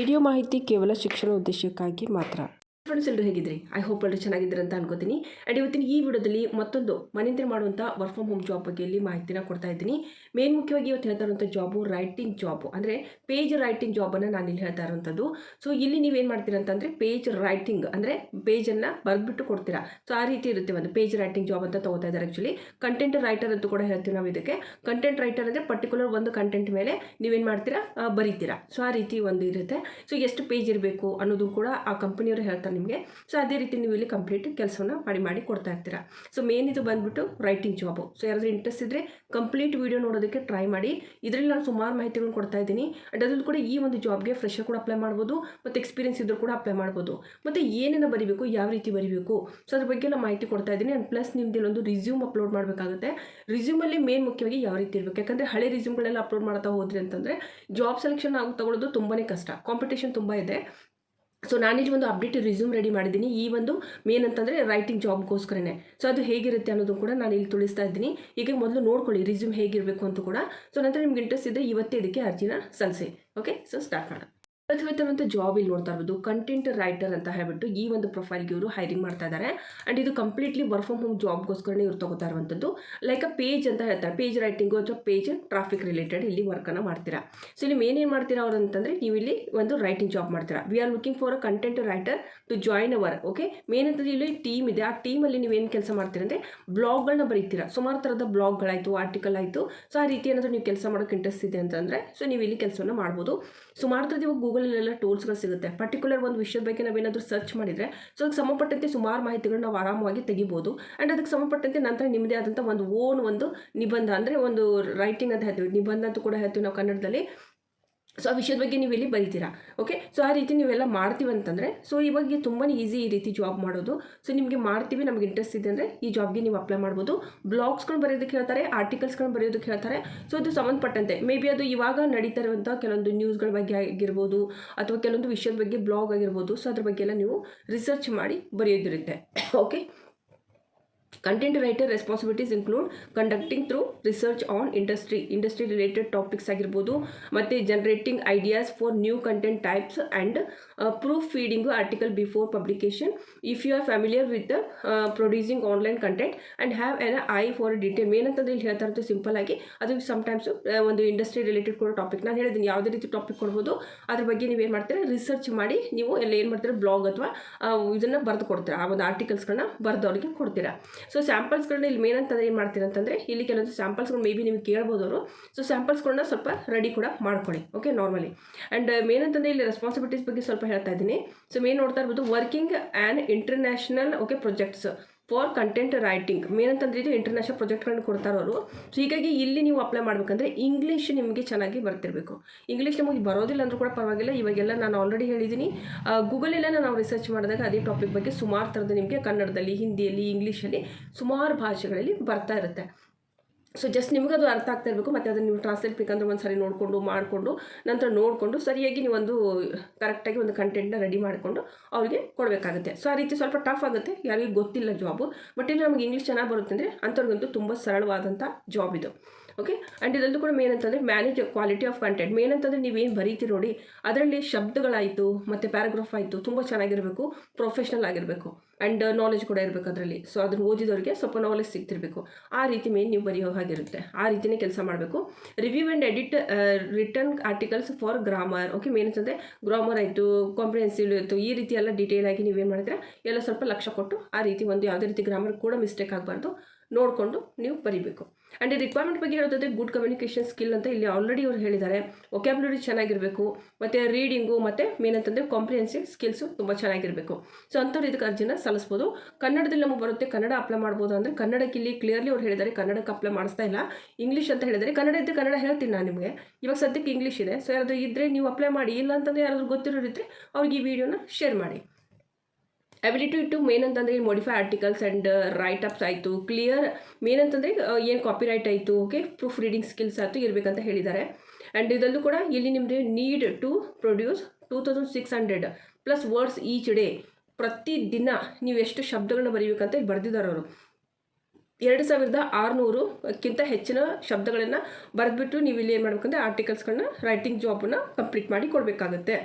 Video ಮಾಹಿತಿ ಕೇವಲ ಶಿಕ್ಷಣ ಉದ್ದೇಶಕ್ಕಾಗಿ ಮಾತ್ರ. ಫ್ರೆಂಡ್ಸ್ ಎಲ್ಲರೂ ಹೇಗಿದ್ರಿ? ಐ ಹೋಪ್ ಎಲ್ಲರೂ ಚೆನ್ನಾಗಿದ್ದೀರಿ ಅಂತ ಅನ್ಕೋತೀನಿ. ಆ್ಯಂಡ್ ಇವತ್ತಿನ ಈ ವಿಡಿಯೋದಲ್ಲಿ ಮತ್ತೊಂದು ಮನೆಯಿಂದ ಮಾಡುವಂಥ ವರ್ಕ್ ಫ್ರಮ್ ಹೋಮ್ ಜಾಬ್ ಬಗ್ಗೆ ಇಲ್ಲಿ ಮಾಹಿತಿನ ಕೊಡ್ತಾ ಇದ್ದೀನಿ. ಮೇನ್ ಮುಖ್ಯವಾಗಿ ಇವತ್ತು ಹೇಳ್ತಾ ಇರುವಂಥ ಜಾಬು ರೈಟಿಂಗ್ ಜಾಬು ಅಂದರೆ ಪೇಜ್ ರೈಟಿಂಗ್ ಜಾಬನ್ನು ನಾನು ಇಲ್ಲಿ ಹೇಳ್ತಾ ಇರುವಂಥದ್ದು. ಸೊ ಇಲ್ಲಿ ನೀವೇನು ಮಾಡ್ತೀರಾ ಅಂತಂದರೆ ಪೇಜ್ ರೈಟಿಂಗ್ ಅಂದರೆ ಪೇಜನ್ನು ಬರೆದ್ಬಿಟ್ಟು ಕೊಡ್ತೀರಾ. ಸೊ ಆ ರೀತಿ ಇರುತ್ತೆ ಒಂದು ಪೇಜ್ ರೈಟಿಂಗ್ ಜಾಬ್ ಅಂತ ತಗೋತಾ ಇದ್ದಾರೆ ಆ್ಯಕ್ಚುಲಿ ಕಂಟೆಂಟ್ ರೈಟರ್ ಅಂತೂ ಕೂಡ ಹೇಳ್ತೀವಿ ನಾವು ಇದಕ್ಕೆ. ಕಂಟೆಂಟ್ ರೈಟರ್ ಅಂದರೆ ಪರ್ಟಿಕ್ಯುಲರ್ ಒಂದು ಕಂಟೆಂಟ್ ಮೇಲೆ ನೀವೇನು ಮಾಡ್ತೀರಾ? ಬರೀತೀರಾ. ಸೊ ಆ ರೀತಿ ಒಂದು ಇರುತ್ತೆ. ಸೊ ಎಷ್ಟು ಪೇಜ್ ಇರಬೇಕು ಅನ್ನೋದು ಕೂಡ ಆ ಕಂಪನಿಯವರು ಹೇಳ್ತಾರೆ ನಿಮಗೆ. ಸೊ ಅದೇ ರೀತಿ ನೀವು ಇಲ್ಲಿ ಕಂಪ್ಲೀಟ್ ಕೆಲಸವನ್ನು ಮಾಡಿ ಮಾಡಿ ಕೊಡ್ತಾ ಇರ್ತೀರಾ. ಸೊ ಮೇನ್ ಇದು ಬಂದ್ಬಿಟ್ಟು ರೈಟಿಂಗ್ ಜಾಬು ಸೊ ಯಾರಾದರೂ ಇಂಟ್ರೆಸ್ಟ್ ಇದ್ದರೆ ಕಂಪ್ಲೀಟ್ ವೀಡಿಯೋ ನೋಡೋದಕ್ಕೆ ಟ್ರೈ ಮಾಡಿ. ಇದರಲ್ಲಿ ನಾನು ಸುಮಾರು ಮಾಹಿತಿಗಳನ್ನ ಕೊಡ್ತಾ ಇದ್ದೀನಿ. ಅಂಡ್ ಅದ್ರಲ್ಲಿ ಕೂಡ ಈ ಒಂದು ಜಾಬ್ಗೆ ಫ್ರೆಶರ್ ಕೂಡ ಅಪ್ಲೈ ಮಾಡ್ಬೋದು. ಮತ್ತು ಎಕ್ಸ್ಪೀರಿಯನ್ಸ್ ಇದ್ದರೂ ಕೂಡ ಅಪ್ಲೈ ಮಾಡ್ಬೋದು. ಮತ್ತು ಏನೇನು ಬರೀಬೇಕು, ಯಾವ ರೀತಿ ಬರೀಬೇಕು. ಸೊ ಅದ್ರ ಬಗ್ಗೆ ನಾನು ಮಾಹಿತಿ ಕೊಡ್ತಾ ಇದ್ದೀನಿ. ಆ್ಯಂಡ್ ಪ್ಲಸ್ ನಿಮ್ದು ಇಲ್ಲೊಂದು ರಿಸ್ಯೂಮ್ ಅಪ್ಲೋಡ್ ಮಾಡಬೇಕಾಗುತ್ತೆ. ರಿಸ್ಯೂಮಲ್ಲಿ ಮೇನ್ ಮುಖ್ಯವಾಗಿ ಯಾವ ರೀತಿ ಇರಬೇಕು? ಯಾಕಂದರೆ ಹಳೆ ರಿಸ್ಯೂಮ್ಗಳೆಲ್ಲ ಅಪ್ಲೋಡ್ ಮಾಡ್ತಾ ಹೋದ್ರಿ ಅಂತಂದರೆ ಜಾಬ್ ಸೆಲೆಕ್ಷನ್ ಆಗಿ ತಗೊಳ್ಳೋದು ತುಂಬಾ ಕಷ್ಟ. ಕಾಂಪಿಟೇಷನ್ ತುಂಬ ಇದೆ. ಸೊ ನಾನಿಲ್ಲಿ ಒಂದು ಅಪ್ಡೇಟ್ ರಿಸ್ಯೂಮ್ ರೆಡಿ ಮಾಡಿದ್ದೀನಿ. ಈ ಒಂದು ಮೇನ್ ಅಂತಂದರೆ ರೈಟಿಂಗ್ ಜಾಬ್ಗೋಸ್ಕರನೇ ಸೊ ಅದು ಹೇಗಿರುತ್ತೆ ಅನ್ನೋದು ಕೂಡ ನಾನು ಇಲ್ಲಿ ತಿಳಿಸ್ತಾ ಇದ್ದೀನಿ. ಈಗ ಮೊದಲು ನೋಡ್ಕೊಳ್ಳಿ ರಿಸ್ಯೂಮ್ ಹೇಗಿರಬೇಕು ಅಂತ ಕೂಡ. ಸೊ ನಂತರ ನಿಮ್ಗೆ ಇಂಟ್ರೆಸ್ಟ್ ಇದೆ ಇವತ್ತೇ ಇದಕ್ಕೆ ಅರ್ಜಿನ ಸಲ್ಲಿಸಿ. ಓಕೆ ಸೊ ಸ್ಟಾರ್ಟ್ ಮಾಡೋಣ. ಇವತ್ತಿರುವಂಥ ಜಾಬ್ ಇಲ್ಲಿ ನೋಡ್ತಾ ಇರ್ಬೋದು ಕಂಟೆಂಟ್ ರೈಟರ್ ಅಂತ ಹೇಳ್ಬಿಟ್ಟು ಈ ಒಂದು ಪ್ರೊಫೈಲ್ಗೆ ಇವರು ಹೈರಿಂಗ್ ಮಾಡ್ತಾ ಇದ್ದಾರೆ ಆ್ಯಂಡ್ ಇದು ಕಂಪ್ಲೀಟ್ಲಿ ವರ್ಕ್ ಫ್ರಮ್ ಹೋಮ್ ಜಾಬ್ಗೋಸ್ಕರನೇ ಇವ್ರು ತಗೋತಾ ಇರುವಂಥದ್ದು. ಲೈಕ್ ಅ ಪೇಜ್ ಅಂತ ಹೇಳ್ತಾರೆ ಪೇಜ್ ರೈಟಿಂಗು ಅಥವಾ ಪೇಜ್ ಟ್ರಾಫಿಕ್ ರಿಲೇಟೆಡ್ ಇಲ್ಲಿ ವರ್ಕನ್ನು ಮಾಡ್ತೀರಾ. ಸೊ ಇಲ್ಲಿ ಮೇನ್ ಏನು ಮಾಡ್ತೀರಾ ಅವ್ರು ಅಂತಂದರೆ, ನೀವು ಇಲ್ಲಿ ಒಂದು ರೈಟಿಂಗ್ ಜಾಬ್ ಮಾಡ್ತೀರಾ. We are looking for a content writer to join our okay main ಅಂತಂದ್ರೆ ಇಲ್ಲಿ ಟೀಮ್ ಇದೆ. ಆ ಟೀಮಲ್ಲಿ ನೀವೇನು ಕೆಲಸ ಮಾಡ್ತೀರಾ ಅಂದರೆ ಬ್ಲಾಗ್ಗಳನ್ನ ಬರೀತೀರಾ. ಸುಮಾರು ಥರದ ಬ್ಲಾಗ್ಗಳಾಯಿತು ಆರ್ಟಿಕಲ್ ಆಯಿತು. ಸೊ ಆ ರೀತಿ ಏನಾದರೂ ನೀವು ಕೆಲಸ ಮಾಡೋಕ್ಕೆ ಇಂಟ್ರೆಸ್ಟ್ ಇದೆ ಅಂತಂದರೆ ಸೊ ನೀವು ಇಲ್ಲಿ ಕೆಲಸವನ್ನು ಮಾಡ್ಬೋದು. ಸುಮಾರು ಥರದ ಇವಾಗ ಗೂಗಲಲ್ಲೆಲ್ಲ ಟೂಲ್ಸ್ಗಳು ಸಿಗುತ್ತೆ. ಪರ್ಟಿಕ್ಯುಲರ್ ಒಂದು ವಿಷಯದ ಬಗ್ಗೆ ನಾವೇನಾದರೂ ಸರ್ಚ್ ಮಾಡಿದರೆ, ಸೊ ಅದಕ್ಕೆ ಸಂಬಂಧಪಟ್ಟಂತೆ ಸುಮಾರು ಮಾಹಿತಿಗಳನ್ನ ನಾವು ಆರಾಮವಾಗಿ ತೆಗಿಬೋದು. ಆ್ಯಂಡ್ ಅದಕ್ಕೆ ಸಂಬಂಧಪಟ್ಟಂತೆ ನಂತರ ನಿಮ್ಮದೇ ಆದಂಥ ಒಂದು ಓನ್ ಒಂದು ನಿಬಂಧ, ಅಂದರೆ ಒಂದು ರೈಟಿಂಗ್ ಅಂತ ಹೇಳ್ತೀವಿ. ನಿಬಂಧ ಅಂತ ಕೂಡ ಹೇಳ್ತೀವಿ ನಾವು ಕನ್ನಡದಲ್ಲಿ. ಸೊ, ಆ ವಿಷಯದ ಬಗ್ಗೆ ನೀವು ಇಲ್ಲಿ ಬರೀತೀರಾ? ಓಕೆ ಸೊ ಆ ರೀತಿ ನೀವೆಲ್ಲ ಮಾಡ್ತೀವಿ ಅಂತಂದರೆ ಸೊ ಇವಾಗ ತುಂಬಾ ಈಸಿ ಈ ರೀತಿ ಜಾಬ್ ಮಾಡೋದು. ಸೊ ನಿಮಗೆ ಮಾಡ್ತೀವಿ, ನಮಗೆ ಇಂಟ್ರೆಸ್ಟ್ ಇದೆ ಅಂದರೆ, ಈ ಜಾಬ್ಗೆ ನೀವು ಅಪ್ಲೈ ಮಾಡ್ಬೋದು. ಬ್ಲಾಗ್ಸ್ಗಳು ಬರೆಯೋದಕ್ಕೆ ಹೇಳ್ತಾರೆ ಆರ್ಟಿಕಲ್ಸ್ಗಳನ್ನ ಬರೆಯೋದಕ್ಕೆ ಹೇಳ್ತಾರೆ. ಸೊ ಅದು ಸಂಬಂಧಪಟ್ಟಂತೆ. ಮೇ ಬಿ ಅದು ಇವಾಗ ನಡೀತಾ ಇರುವಂಥ ಕೆಲವೊಂದು ನ್ಯೂಸ್ಗಳ ಬಗ್ಗೆ ಆಗಿರ್ಬೋದು, ಅಥವಾ ಕೆಲವೊಂದು ವಿಷಯದ ಬಗ್ಗೆ ಬ್ಲಾಗ್ ಆಗಿರ್ಬೋದು. ಸೊ ಅದ್ರ ಬಗ್ಗೆ ಎಲ್ಲ ನೀವು ರಿಸರ್ಚ್ ಮಾಡಿ ಬರೆಯೋದಿರುತ್ತೆ. Okay content writer responsibilities include conducting thorough research on industry industry related topics ಆಗಿರ್ಬೋದು, ಮತ್ತು generating ideas for new content types and proofreading article before publication if you are familiar with producing online content and have an eye for detail main ಅಂತಂದ್ರೆ ಇಲ್ಲಿ ಹೇಳ್ತಾ ಇರೋದು simple ಆಗಿ, ಅದು sometimes ಒಂದು industry related ಕೊಡೋ ಟಾಪಿಕ್ ನಾನು ಹೇಳಿದ್ದೀನಿ ಯಾವುದೇ ರೀತಿ ಟಾಪಿಕ್ ಕೊಡ್ಬೋದು, ಅದ್ರ ಬಗ್ಗೆ ನೀವೇನು ಮಾಡ್ತೀರಾ ರಿಸರ್ಚ್ ಮಾಡಿ, ನೀವು ಎಲ್ಲ ಏನು ಮಾಡ್ತೀರಾ ಬ್ಲಾಗ್ ಅಥವಾ ಇದನ್ನು ಬರೆದು ಕೊಡ್ತೀರಾ, ಆ ಒಂದು ಆರ್ಟಿಕಲ್ಸ್ಗಳನ್ನ ಬರೆದು ಅವ್ರಿಗೆ ಕೊಡ್ತೀರಾ. ಸೊ ಸ್ಯಾಂಪಲ್ಸ್ಗಳನ್ನ ಇಲ್ಲಿ ಮೇನ್ ಅಂತಂದ್ರೆ ಏನು ಮಾಡ್ತೀರಾ ಅಂತಂದರೆ, ಇಲ್ಲಿ ಕೆಲವೊಂದು ಸ್ಯಾಂಪಲ್ಸ್ಗಳು ಮೇ ಬಿ ನಿಮ್ಗೆ ಕೇಳ್ಬೋದು ಅವರು. ಸೊ ಸ್ಯಾಂಪಲ್ಸ್ಗಳನ್ನ ಸ್ವಲ್ಪ ರೆಡಿ ಕೂಡ ಮಾಡ್ಕೊಳ್ಳಿ ಓಕೆ ನಾರ್ಮಲಿ ಆ್ಯಂಡ್ ಮೇನ್ ಅಂತಂದರೆ ಇಲ್ಲಿ ರೆಸ್ಪಾನ್ಸಿಬಿಲಿಟೀಸ್ ಬಗ್ಗೆ ಸ್ವಲ್ಪ ಹೇಳ್ತಾ ಇದ್ದೀನಿ. ಸೊ ಮೇನ್ ನೋಡ್ತಾ ಇರ್ಬೋದು working and international okay projects for content writing main ಅಂತಂದ್ರೆ ಇದು ಇಂಟರ್ನ್ಯಾಷನಲ್ ಪ್ರಾಜೆಕ್ಟ್ಗಳನ್ನ ಕೊಡ್ತಾರೆ ಅವರು. ಸೊ ಹೀಗಾಗಿ ಇಲ್ಲಿ ನೀವು ಅಪ್ಲೈ ಮಾಡಬೇಕಂದ್ರೆ ಇಂಗ್ಲೀಷ್ ನಿಮಗೆ ಚೆನ್ನಾಗಿ ಬರ್ತಿರಬೇಕು. ಇಂಗ್ಲೀಷ್ ನಮಗೆ ಬರೋದಿಲ್ಲ ಅಂದರೂ ಕೂಡ ಪರವಾಗಿಲ್ಲ. ಇವಾಗೆಲ್ಲ ನಾನು ಆಲ್ರೆಡಿ ಹೇಳಿದ್ದೀನಿ ಗೂಗಲೆಲ್ಲ ನಾವು ರಿಸರ್ಚ್ ಮಾಡಿದಾಗ ಅದೇ ಟಾಪಿಕ್ ಬಗ್ಗೆ ಸುಮಾರು ಥರದ ನಿಮಗೆ ಕನ್ನಡದಲ್ಲಿ, ಹಿಂದಿಯಲ್ಲಿ ಇಂಗ್ಲೀಷಲ್ಲಿ ಸುಮಾರು ಭಾಷೆಗಳಲ್ಲಿ ಬರ್ತಾ ಇರುತ್ತೆ. ಸೊ ಜಸ್ಟ್ ನಿಮ್ಗೆ ಅದು ಅರ್ಥ ಆಗ್ತಾ ಇರಬೇಕು, ಮತ್ತು ಅದನ್ನು ನೀವು ಟ್ರಾನ್ಸ್ಲೇಟ್ ಬೇಕಂದ್ರೆ ಒಂದು ಸಾರಿ ನೋಡಿಕೊಂಡು, ಮಾಡಿಕೊಂಡು, ನಂತರ ನೋಡಿಕೊಂಡು, ಸರಿಯಾಗಿ ನೀವು ಒಂದು ಕರೆಕ್ಟಾಗಿ ಒಂದು ಕಂಟೆಂಟ್ನ ರೆಡಿ ಮಾಡಿಕೊಂಡು ಅವರಿಗೆ ಕೊಡಬೇಕಾಗುತ್ತೆ. ಸೊ ಆ ರೀತಿ ಸ್ವಲ್ಪ ಟಫ್ ಆಗುತ್ತೆ, ಯಾರಿಗೂ ಗೊತ್ತಿಲ್ಲ ಜಾಬು ಬಟ್ ಇಲ್ಲಿ ನಮಗೆ ಇಂಗ್ಲೀಷ್ ಚೆನ್ನಾಗಿ ಬರುತ್ತೆ ಅಂದರೆ ಅಂಥವ್ರಿಗಂತೂ ತುಂಬ ಸರಳವಾದಂಥ ಜಾಬ್ ಇದು. ಓಕೆ ಆ್ಯಂಡ್ ಇದರಲ್ಲೂ ಕೂಡ ಮೇನ್ ಅಂತಂದರೆ manage quality of content main ಅಂತಂದರೆ ನೀವೇನು ಬರೀತೀರಿ ನೋಡಿ, ಅದರಲ್ಲಿ ಶಬ್ದಗಳಾಯಿತು, ಮತ್ತು ಪ್ಯಾರಾಗ್ರಾಫ್ ಆಯಿತು, ತುಂಬ ಚೆನ್ನಾಗಿರಬೇಕು ಪ್ರೊಫೆಷ್ನಲ್ ಆಗಿರಬೇಕು ಆ್ಯಂಡ್ ನಾಲೆಜ್ ಕೂಡ ಇರಬೇಕು ಅದರಲ್ಲಿ. ಸೊ ಅದನ್ನು ಓದಿದವರಿಗೆ ಸ್ವಲ್ಪ ನಾಲೆಜ್ ಸಿಗ್ತಿರಬೇಕು. ಆ ರೀತಿ ಮೇನ್ ನೀವು ಬರೆಯೋ ಹಾಗಿರುತ್ತೆ. ಆ ರೀತಿಯೇ ಕೆಲಸ ಮಾಡಬೇಕು. Review and edit return articles for grammar okay main ಅಂತಂದರೆ ಗ್ರಾಮರ್ ಆಯಿತು ಕಾಂಪ್ರಿಹೆನ್ಸಿವ್ ಇತ್ತು, ಈ ರೀತಿ ಎಲ್ಲ ಡೀಟೇಲ್ ಆಗಿ ನೀವೇನು ಮಾಡಿದ್ರೆ, ಎಲ್ಲ ಸ್ವಲ್ಪ ಲಕ್ಷ ಕೊಟ್ಟು ಆ ರೀತಿ ಒಂದು ಯಾವುದೇ ರೀತಿ ಗ್ರಾಮರ್ ಕೂಡ ಮಿಸ್ಟೇಕ್ ಆಗಬಾರ್ದು. ನೋಡಿಕೊಂಡು ನೀವು ಬರಿಬೇಕು. ಆ್ಯಂಡ್ ಈ ರಿಕ್ವೈರ್ಮೆಂಟ್ ಬಗ್ಗೆ ಹೇಳೋದಾದ್ರೆ ಗುಡ್ ಕಮ್ಯುನಿಕೇಷನ್ ಸ್ಕಿಲ್ ಅಂತ ಇಲ್ಲಿ ಆಲ್ರೆಡಿ ಅವ್ರು ಹೇಳಿದ್ದಾರೆ. ಒಕ್ಯಾಬ್ಲರಿ ಚೆನ್ನಾಗಿರಬೇಕು, ಮತ್ತು ರೀಡಿಂಗು ಮತ್ತು ಮೇನ್ ಅಂತಂದರೆ ಕಾಂಪ್ರಿಹೆನ್ಸಿವ್ ಸ್ಕಿಲ್ಸು ತುಂಬ ಚೆನ್ನಾಗಿರಬೇಕು. ಸೊ ಅಂಥವ್ರು ಇದಕ್ಕೆ ಅರ್ಜಿನ ಸಲ್ಲಿಸ್ಬೋದು. ಕನ್ನಡದಲ್ಲಿ ನಮಗೆ ಬರುತ್ತೆ, ಕನ್ನಡ ಅಪ್ಲೈ ಮಾಡ್ಬೋದು ಅಂದರೆ ಕನ್ನಡಕ್ಕೆ ಇಲ್ಲಿ ಕ್ಲಿಯರ್ಲಿ ಅವ್ರು ಹೇಳಿದ್ದಾರೆ, ಕನ್ನಡಕ್ಕೆ ಅಪ್ಲೈ ಮಾಡಿಸ್ತಾ ಇಲ್ಲ. ಇಂಗ್ಲೀಷ್ ಅಂತ ಹೇಳಿದರೆ ಕನ್ನಡ ಇದ್ದರೆ ಕನ್ನಡ ಹೇಳ್ತೀನಿ ನಾನು ನಿಮಗೆ. ಇವಾಗ ಸದ್ಯಕ್ಕೆ ಇಂಗ್ಲೀಷ್ ಇದೆ. ಸೊ ಯಾರಾದರೂ ಇದ್ದರೆ ನೀವು ಅಪ್ಲೈ ಮಾಡಿ, ಇಲ್ಲ ಅಂತಂದರೆ ಯಾರಾದರೂ ಗೊತ್ತಿರೋರಿದ್ದರೆ ಅವ್ರಿಗೆ ಈ ವಿಡಿಯೋನ ಶೇರ್ ಮಾಡಿ. ಅಬಿಲಿಟಿ ಟು ಮೇನ್ ಅಂತಂದರೆ modify articles and write ups ಆಯಿತು. ಕ್ಲಿಯರ್ ಮೇನ್ ಅಂತಂದರೆ ಏನು ಕಾಪಿ ರೈಟ್ ಆಯಿತು ಓಕೆ ಪ್ರೂಫ್ ರೀಡಿಂಗ್ ಸ್ಕಿಲ್ಸ್ ಆಯಿತು, ಇರಬೇಕಂತ ಹೇಳಿದ್ದಾರೆ. ಆ್ಯಂಡ್ ಇದರಲ್ಲೂ ಕೂಡ ಇಲ್ಲಿ ನಿಮ್ಮದು need to produce two thousand six hundred plus words each day ಪ್ರತಿ ದಿನ ನೀವು ಎಷ್ಟು ಶಬ್ದಗಳನ್ನ ಬರೀಬೇಕಂತ ಬರೆದಿದ್ದಾರೆ ಅವರು. ಎರಡು ಸಾವಿರದ ಆರುನೂರುಕ್ಕಿಂತ ಹೆಚ್ಚಿನ ಶಬ್ದಗಳನ್ನು ಬರೆದ್ಬಿಟ್ಟು ನೀವು ಇಲ್ಲಿ ಏನು ಮಾಡ್ಬೇಕಂದ್ರೆ ಆರ್ಟಿಕಲ್ಸ್ಗಳನ್ನ ರೈಟಿಂಗ್ ಜಾಬನ್ನು ಕಂಪ್ಲೀಟ್ ಮಾಡಿ ಕೊಡಬೇಕಾಗುತ್ತೆ.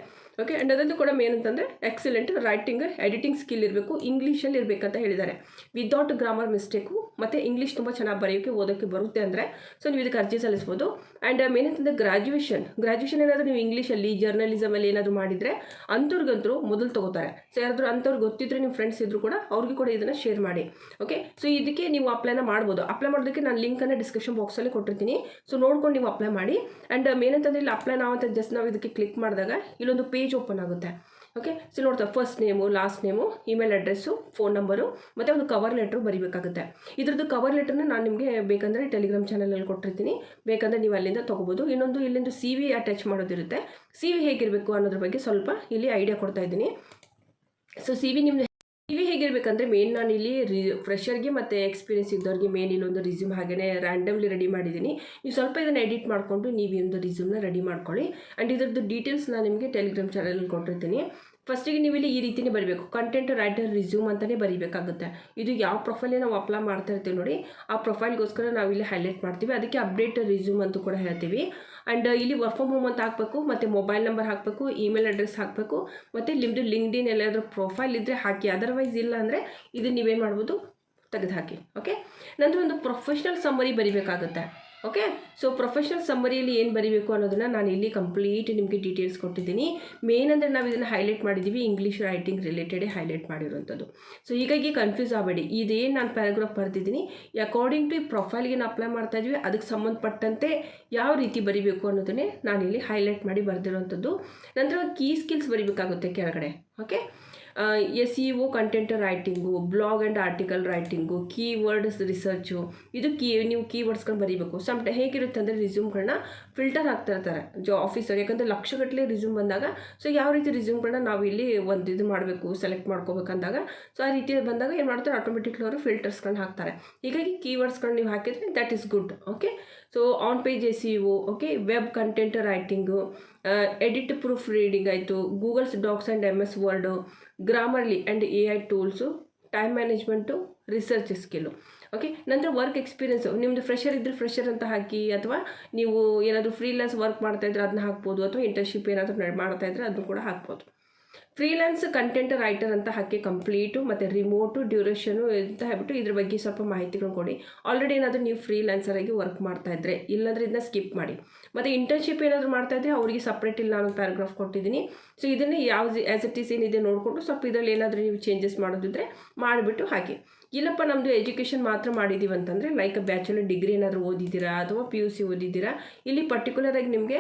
ಓಕೆ ಆ್ಯಂಡ್ ಅದರಲ್ಲೂ ಕೂಡ ಮೇನ್ ಅಂತಂದರೆ ಎಕ್ಸಲೆಂಟ್ ರೈಟಿಂಗ್ ಎಡಿಟಿಂಗ್ ಸ್ಕಿಲ್ ಇರಬೇಕು ಇಂಗ್ಲೀಷಲ್ಲಿ ಇರಬೇಕಂತ ಹೇಳಿದ್ದಾರೆ. ವಿದೌಟ್ ಗ್ರಾಮರ್ ಮಿಸ್ಟೇಕು ಮತ್ತು ಇಂಗ್ಲೀಷ್ ತುಂಬ ಚೆನ್ನಾಗಿ ಬರೆಯೋಕ್ಕೆ ಓದೋಕ್ಕೆ ಬರುತ್ತೆ ಅಂದರೆ ಸೊ ನೀವು ಇದಕ್ಕೆ ಅರ್ಜಿ ಸಲ್ಲಿಸ್ಬೋದು. ಆ್ಯಂಡ್ ಮೇನ್ ಅಂತಂದರೆ ಗ್ರಾಜ್ಯುಯೇಷನ್ ಗ್ರಾಜ್ಯುಯೇಷನ್ ಏನಾದರೂ ನೀವು ಇಂಗ್ಲೀಷಲ್ಲಿ ಜರ್ನಲಿಸಮಲ್ಲಿ ಏನಾದರೂ ಮಾಡಿದರೆ ಅಂಥವ್ರಿಗಂತರೂ ಮೊದಲು ತಗೋತಾರೆ. ಸೊ ಯಾರಾದರೂ ಅಂಥವ್ರು ಗೊತ್ತಿದ್ದರೆ ನಿಮ್ಮ ಫ್ರೆಂಡ್ಸ್ ಇದ್ದರೂ ಕೂಡ ಅವ್ರಿಗೆ ಕೂಡ ಇದನ್ನು ಶೇರ್ ಮಾಡಿ. ಓಕೆ ಸೊ ಇದಕ್ಕೆ ನೀವು ಅಪ್ಲೈನ ಮಾಡ್ಬೋದು. ಅಪ್ಲೈ ಮಾಡೋದಕ್ಕೆ ನಾನು ಲಿಂಕನ್ನು ಡಿಸ್ಕ್ರಿಪ್ಷನ್ ಬಾಕ್ಸಲ್ಲಿ ಕೊಟ್ಟಿರ್ತೀನಿ. ಸೊ ನೋಡ್ಕೊಂಡು ನೀವು ಅಪ್ಲೈ ಮಾಡಿ. ಆ್ಯಂಡ್ ಮೇನ್ ಅಂತಂದರೆ ಇಲ್ಲಿ ಅಪ್ಲೈ ನಾವು ಅಂತ ಜಸ್ಟ್ ನಾವು ಇದಕ್ಕೆ ಕ್ಲಿಕ್ ಮಾಡಿದಾಗ, ಇಲ್ಲೊಂದು ಪೇಜ್ ಓಪನ್ ಆಗುತ್ತೆ. ಓಕೆ ಸೊ ನೋಡ್ತಾ first name last name email address phone number ಮತ್ತು ಒಂದು ಕವರ್ ಲೆಟ್ರು ಬರೀಬೇಕಾಗುತ್ತೆ. ಇದ್ರದ್ದು ಕವರ್ ಲೆಟ್ರನ್ನ ನಾನು ನಿಮಗೆ ಬೇಕಂದರೆ ಟೆಲಿಗ್ರಾಮ್ ಚಾನಲಲ್ಲಿ ಕೊಟ್ಟಿರ್ತೀನಿ. ಬೇಕಂದರೆ ನೀವು ಅಲ್ಲಿಂದ ತೊಗೋಬೋದು. ಇನ್ನೊಂದು ಇಲ್ಲಿಂದ ಸಿ ವಿ ಅಟ್ಯಾಚ್ ಮಾಡೋದಿರುತ್ತೆ. ಸಿ ವಿ ಹೇಗಿರಬೇಕು ಅನ್ನೋದ್ರ ಬಗ್ಗೆ ಸ್ವಲ್ಪ ಇಲ್ಲಿ ಐಡಿಯಾ ಕೊಡ್ತಾ ಇದ್ದೀನಿ. ಸೊ ಸಿ ವಿ ನಿಮ್ಮದು ಹೇಗಿರಬೇಕಂದ್ರೆ ಮೇನ್ ನಾನು ಇಲ್ಲಿ ರಿ ಫ್ರೆಷರ್ಗೆ ಮತ್ತು ಎಕ್ಸ್ಪೀರಿಯನ್ಸ್ ಇದ್ದವ್ರಿಗೆ ಮೇನ್ ಇಲ್ಲೊಂದು ರಿಸ್ಯೂಮ್ ಹಾಗೆಯೇ ರ್ಯಾಂಡಮ್ಲಿ ರೆಡಿ ಮಾಡಿದ್ದೀನಿ. ನೀವು ಸ್ವಲ್ಪ ಇದನ್ನು ಎಡಿಟ್ ಮಾಡಿಕೊಂಡು ನೀವು ಒಂದು ರಿಸ್ಯೂಮ್ನ ರೆಡಿ ಮಾಡ್ಕೊಳ್ಳಿ. ಆ್ಯಂಡ್ ಇದರದ್ದು ಡೀಟೇಲ್ಸ್ ನಾನು ನಿಮಗೆ ಟೆಲಿಗ್ರಾಮ್ ಚಾನಲಲ್ಲಿ ಕೊಟ್ಟಿರ್ತೀನಿ. ಫಸ್ಟಿಗೆ ನೀವು ಇಲ್ಲಿ ಈ ರೀತಿನೇ ಬರೀಬೇಕು. ಕಂಟೆಂಟ್ ರೈಟರ್ ರಿಸ್ಯೂಮ್ ಅಂತಲೇ ಬರೀಬೇಕಾಗುತ್ತೆ. ಇದು ಯಾವ ಪ್ರೊಫೈಲೇ ನಾವು ಅಪ್ಲೈ ಮಾಡ್ತಾ ಇರ್ತೀವಿ ನೋಡಿ, ಆ ಪ್ರೊಫೈಲ್ಗೋಸ್ಕರ ನಾವು ಇಲ್ಲಿ ಹೈಲೈಟ್ ಮಾಡ್ತೀವಿ. ಅದಕ್ಕೆ ಅಪ್ಡೇಟ್ ರಿಸ್ಯೂಮ್ ಅಂತೂ ಕೂಡ ಹೇಳ್ತೀವಿ. ಆ್ಯಂಡ್ ಇಲ್ಲಿ ವರ್ಕ್ ಫ್ರಮ್ ಹೋಮ್ ಅಂತ ಹಾಕಬೇಕು, ಮತ್ತು ಮೊಬೈಲ್ ನಂಬರ್ ಹಾಕಬೇಕು ಇಮೇಲ್ ಅಡ್ರೆಸ್ ಹಾಕಬೇಕು, ಮತ್ತು ನಿಮ್ಮದು ಇನ್ ಎಲ್ಲಾದರೂ ಪ್ರೊಫೈಲ್ ಇದ್ದರೆ ಹಾಕಿ. ಅದರ್ವೈಸ್ ಇಲ್ಲ ಅಂದರೆ ಇದು ನೀವೇನು ಮಾಡ್ಬೋದು, ತೆಗೆದು ಹಾಕಿ. ಓಕೆ ನಂತರ ಒಂದು ಪ್ರೊಫೆಷ್ನಲ್ ಸಮ್ಮರಿ ಬರಿಬೇಕಾಗುತ್ತೆ. ಓಕೆ ಸೊ ಪ್ರೊಫೆಷನಲ್ ಸಮ್ಮರಿಯಲ್ಲಿ ಏನು ಬರೀಬೇಕು ಅನ್ನೋದನ್ನು ನಾನು ಇಲ್ಲಿ ಕಂಪ್ಲೀಟ್ ನಿಮಗೆ ಡೀಟೇಲ್ಸ್ ಕೊಟ್ಟಿದ್ದೀನಿ. ಮೇನ್ ಅಂದರೆ ನಾವು ಇದನ್ನು ಹೈಲೈಟ್ ಮಾಡಿದ್ದೀವಿ ಇಂಗ್ಲೀಷ್ ರೈಟಿಂಗ್ ರಿಲೇಟೆಡೇ ಹೈಲೈಟ್ ಮಾಡಿರುವಂಥದ್ದು. ಸೊ ಹೀಗಾಗಿ ಕನ್ಫ್ಯೂಸ್ ಆಗಬೇಡಿ. ಇದೇನು ನಾನು ಪ್ಯಾರಾಗ್ರಾಫ್ ಬರೆದಿದ್ದೀನಿ. ಅಕಾರ್ಡಿಂಗ್ ಟು ಈ ಪ್ರೊಫೈಲ್ಗೆ ನಾವು ಅಪ್ಲೈ ಮಾಡ್ತಾ ಇದ್ವಿ. ಅದಕ್ಕೆ ಸಂಬಂಧಪಟ್ಟಂತೆ ಯಾವ ರೀತಿ ಬರೀಬೇಕು ಅನ್ನೋದನ್ನೇ ಇಲ್ಲಿ ಹೈಲೈಟ್ ಮಾಡಿ ಬರೆದಿರುವಂಥದ್ದು. ನಂತರ ಕೀ ಸ್ಕಿಲ್ಸ್ ಬರೀಬೇಕಾಗುತ್ತೆ ಕೆಳಗಡೆ. Okay S E O content writing blog and article writing keywords research ಇದು ಕೀ, ನೀವು ಕೀವರ್ಡ್ಸ್ಗಳನ್ನ ಬರೀಬೇಕು. ಸಮ್ ಹೇಗಿರುತ್ತೆ ಅಂದರೆ ರಿಸ್ಯೂಮ್ಗಳನ್ನ ಫಿಲ್ಟರ್ ಆಗ್ತಾ ಇರ್ತಾರೆ ಜಾ ಆಫೀಸರ್ ಯಾಕಂದರೆ ಲಕ್ಷಗಟ್ಟಲೆ ರಿಸ್ಯೂಮ್ ಬಂದಾಗ ಸೊ ಯಾವ ರೀತಿ ರಿಸ್ಯೂಮ್ಗಳನ್ನ ನಾವು ಇಲ್ಲಿ ಒಂದು ಇದು ಮಾಡಬೇಕು ಸೆಲೆಕ್ಟ್ ಮಾಡ್ಕೋಬೇಕಂದಾಗ ಸೊ ಆ ರೀತಿ ಬಂದಾಗ ಏನು ಮಾಡ್ತಾರೆ ಆಟೋಮೆಟಿಕ್ಲಿ ಅವರು ಫಿಲ್ಟರ್ಸ್ಗಳನ್ನ ಹಾಕ್ತಾರೆ. ಹೀಗಾಗಿ ಕೀವರ್ಡ್ಸ್ಗಳನ್ನ ನೀವು ಹಾಕಿದರೆ that is good okay so on page S E O okay web content writing edit proofreading ಆಯಿತು Googles docs and M S word Grammarly and A I tools time management research skill okay ನಂತರ work experience ನಿಮ್ಮದು fresher ಇದ್ದರೆ fresher ಅಂತ ಹಾಕಿ, ಅಥವಾ ನೀವು ಏನಾದರೂ freelance work ಮಾಡ್ತಾಯಿದ್ರೆ ಅದನ್ನ ಹಾಕ್ಬೋದು, ಅಥವಾ ಇಂಟರ್ನ್ಶಿಪ್ ಏನಾದರೂ ಮಾಡ್ತಾ ಇದ್ರೆ ಅದನ್ನು ಕೂಡ ಹಾಕ್ಬೋದು. ಫ್ರೀಲಾನ್ಸ್ ಕಂಟೆಂಟ್ ರೈಟರ್ ಅಂತ ಹಾಕಿ ಕಂಪ್ಲೀಟು ಮತ್ತು ರಿಮೋಟು ಡ್ಯೂರೇಷನು ಅಂತ ಹೇಳ್ಬಿಟ್ಟು ಇದ್ರ ಬಗ್ಗೆ ಸ್ವಲ್ಪ ಮಾಹಿತಿಗಳನ್ನು ಕೊಡಿ. ಆಲ್ರೆಡಿ ಏನಾದರೂ ನೀವು ಫ್ರೀಲ್ಯಾನ್ಸರ್ ಆಗಿ ವರ್ಕ್ ಮಾಡ್ತಾ ಇದ್ರೆ ಇಲ್ಲಾಂದರೆ ಇದನ್ನ ಸ್ಕಿಪ್ ಮಾಡಿ. ಮತ್ತು ಇಂಟರ್ನ್ಶಿಪ್ ಏನಾದರೂ ಮಾಡ್ತಾ ಇದ್ದರೆ ಅವರಿಗೆ ಸಪ್ರೇಟ್ ಇಲ್ಲ ನಾನು ಪ್ಯಾರಾಗ್ರಾಫ್ ಕೊಟ್ಟಿದ್ದೀನಿ. ಸೊ ಇದನ್ನು ಯಾವ ಆ್ಯಸ್ ಇಟ್ ಈಸ್ ಏನಿದೆ ನೋಡಿಕೊಂಡು ಸ್ವಲ್ಪ ಇದರಲ್ಲಿ ಏನಾದರೂ ನೀವು ಚೇಂಜಸ್ ಮಾಡೋದಿದ್ರೆ ಮಾಡಿಬಿಟ್ಟು ಹಾಕಿ ಇಲ್ಲಪ್ಪ ನಮ್ಮದು ಎಜುಕೇಷನ್ ಮಾತ್ರ ಮಾಡಿದ್ದೀವಿ ಅಂತಂದರೆ ಲೈಕ್ ಬ್ಯಾಚುಲರ್ ಡಿಗ್ರಿ ಏನಾದರೂ ಓದಿದ್ದೀರಾ ಅಥವಾ ಪಿ ಯು ಸಿ ಓದಿದ್ದೀರಾ, ಇಲ್ಲಿ ಪರ್ಟಿಕ್ಯುಲರಾಗಿ ನಿಮಗೆ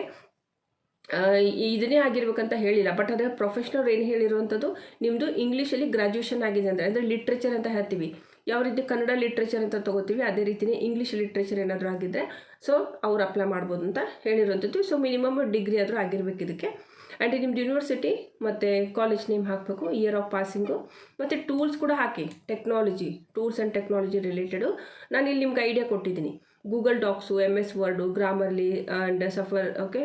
ಇದನ್ನೇ ಆಗಿರ್ಬೇಕಂತ ಹೇಳಿಲ್ಲ. ಬಟ್ ಅದರ ಪ್ರೊಫೆಷ್ನಲ್ ಏನು ಹೇಳಿರುವಂಥದ್ದು ನಿಮ್ಮದು ಇಂಗ್ಲೀಷಲ್ಲಿ ಗ್ರಾಜುಯೇಷನ್ ಆಗಿದೆ ಅಂದರೆ ಅಂದರೆ ಲಿಟ್ರೇಚರ್ ಅಂತ ಹೇಳ್ತೀವಿ. ಯಾವ ರೀತಿ ಕನ್ನಡ ಲಿಟ್ರೇಚರ್ ಅಂತ ತಗೋತೀವಿ, ಅದೇ ರೀತಿಯೇ ಇಂಗ್ಲೀಷ್ ಲಿಟ್ರೇಚರ್ ಏನಾದರೂ ಆಗಿದ್ದರೆ ಸೊ ಅವ್ರು ಅಪ್ಲೈ ಮಾಡ್ಬೋದು ಅಂತ ಹೇಳಿರುವಂಥದ್ದು ಸೊ ಮಿನಿಮಮ್ ಡಿಗ್ರಿ ಆದರೂ ಆಗಿರ್ಬೇಕು ಇದಕ್ಕೆ. ಆ್ಯಂಡ್ ನಿಮ್ಮದು ಯೂನಿವರ್ಸಿಟಿ ಮತ್ತು ಕಾಲೇಜ್ ನೇಮ್ ಹಾಕಬೇಕು ಇಯರ್ ಆಫ್ ಪಾಸಿಂಗು ಮತ್ತು ಟೂಲ್ಸ್ ಕೂಡ ಹಾಕಿ technology tools and technology related ನಾನು ಇಲ್ಲಿ ನಿಮ್ಗೆ ಐಡಿಯಾ ಕೊಟ್ಟಿದ್ದೀನಿ. Google docs M S word Grammarly and Surfer okay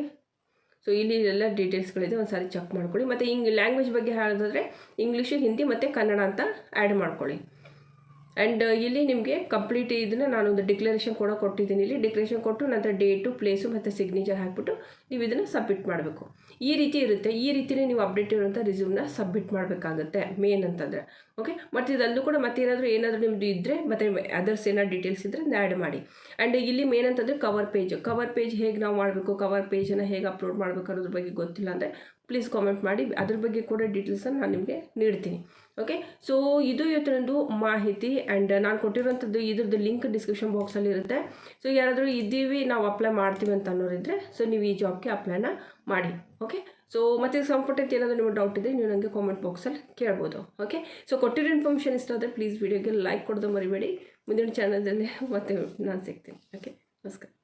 so ಇಲ್ಲಿ ಎಲ್ಲ ಡೀಟೇಲ್ಸ್ಗಳಿದೆ ಒಂದು ಸಾರಿ ಚೆಕ್ ಮಾಡ್ಕೊಳ್ಳಿ. ಮತ್ತು ಹಿಂಗೆ ಲ್ಯಾಂಗ್ವೇಜ್ ಬಗ್ಗೆ ಹೇಳೋದಾದರೆ ಇಂಗ್ಲೀಷು ಹಿಂದಿ ಮತ್ತು ಕನ್ನಡ ಅಂತ ಆ್ಯಡ್ ಮಾಡ್ಕೊಳ್ಳಿ. ಆ್ಯಂಡ್ ಇಲ್ಲಿ ನಿಮಗೆ ಕಂಪ್ಲೀಟ್ ಇದನ್ನು ನಾನೊಂದು ಡಿಕ್ಲರೇಷನ್ ಕೂಡ ಕೊಟ್ಟಿದ್ದೀನಿ. ಇಲ್ಲಿ ಡಿಕ್ಲರೇಷನ್ ಕೊಟ್ಟು ನಂತರ ಡೇಟು ಪ್ಲೇಸು ಮತ್ತು ಸಿಗ್ನೇಚರ್ ಹಾಕಿಬಿಟ್ಟು ನೀವು ಇದನ್ನು ಸಬ್ಮಿಟ್ ಮಾಡಬೇಕು. ಈ ರೀತಿ ಇರುತ್ತೆ, ಈ ರೀತಿಯೇ ನೀವು ಅಪ್ಡೇಟ್ ಇರುವಂಥ ರಿಸ್ಯೂಮ್ನ ಸಬ್ಮಿಟ್ ಮಾಡಬೇಕಾಗುತ್ತೆ ಮೇನ್ ಅಂತಂದರೆ. ಓಕೆ ಮತ್ತು ಇದಲ್ಲೂ ಕೂಡ ಮತ್ತೇನಾದರೂ ಏನಾದರೂ ನಿಮ್ಮದು ಇದ್ದರೆ ಮತ್ತು ಅದರ್ಸ್ ಏನಾದ್ರು ಡೀಟೇಲ್ಸ್ ಇದ್ದರೆ ಆ್ಯಡ್ ಮಾಡಿ. ಆ್ಯಂಡ್ ಇಲ್ಲಿ ಮೇನ್ ಅಂತಂದರೆ ಕವರ್ ಪೇಜ್ ಕವರ್ ಪೇಜ್ ಹೇಗೆ ನಾವು ಮಾಡಬೇಕು ಕವರ್ ಪೇಜನ್ನು ಹೇಗೆ ಅಪ್ಲೋಡ್ ಮಾಡಬೇಕು ಅನ್ನೋದ್ರ ಬಗ್ಗೆ ಗೊತ್ತಿಲ್ಲ ಅಂದರೆ ಪ್ಲೀಸ್ ಕಾಮೆಂಟ್ ಮಾಡಿ. ಅದ್ರ ಬಗ್ಗೆ ಕೂಡ ಡೀಟೇಲ್ಸನ್ನು ನಾನು ನಿಮಗೆ ನೀಡ್ತೀನಿ. ಓಕೆ ಸೊ ಇದು ಇವತ್ತೊಂದು ಮಾಹಿತಿ ಆ್ಯಂಡ್ ನಾನು ಕೊಟ್ಟಿರುವಂಥದ್ದು ಇದ್ರದ್ದು ಲಿಂಕ್ ಡಿಸ್ಕ್ರಿಪ್ಷನ್ ಬಾಕ್ಸಲ್ಲಿ ಇರುತ್ತೆ. ಸೊ ಯಾರಾದರೂ ಇದ್ದೀವಿ, ನಾವು ಅಪ್ಲೈ ಮಾಡ್ತೀವಿ ಅಂತ ಅನ್ನೋರಿದ್ರೆ ಸೊ ನೀವು ಈ ಜಾಬ್ಗೆ ಅಪ್ಲೈನ ಮಾಡಿ. ಓಕೆ ಸೊ ಮತ್ತೆ ಸಂಪುಟಕ್ಕೆ ಏನಾದರೂ ನಿಮಗೆ ಡೌಟ್ ಇದ್ದರೆ ನೀವು ನನಗೆ ಕಾಮೆಂಟ್ ಬಾಕ್ಸಲ್ಲಿ ಕೇಳ್ಬೋದು. ಓಕೆ ಸೊ ಕೊಟ್ಟಿರೋ ಇನ್ಫಾರ್ಮೇಷನ್ ಇಷ್ಟ ಆದರೆ ಪ್ಲೀಸ್ ವೀಡಿಯೋಗೆ ಲೈಕ್ ಕೊಡೋದು ಮರಿಬೇಡಿ. ಮುಂದಿನ ಚಾನಲ್ದಲ್ಲಿ ಮತ್ತೆ ನಾನು ಸಿಗ್ತೀನಿ. ಓಕೆ ನಮಸ್ಕಾರ.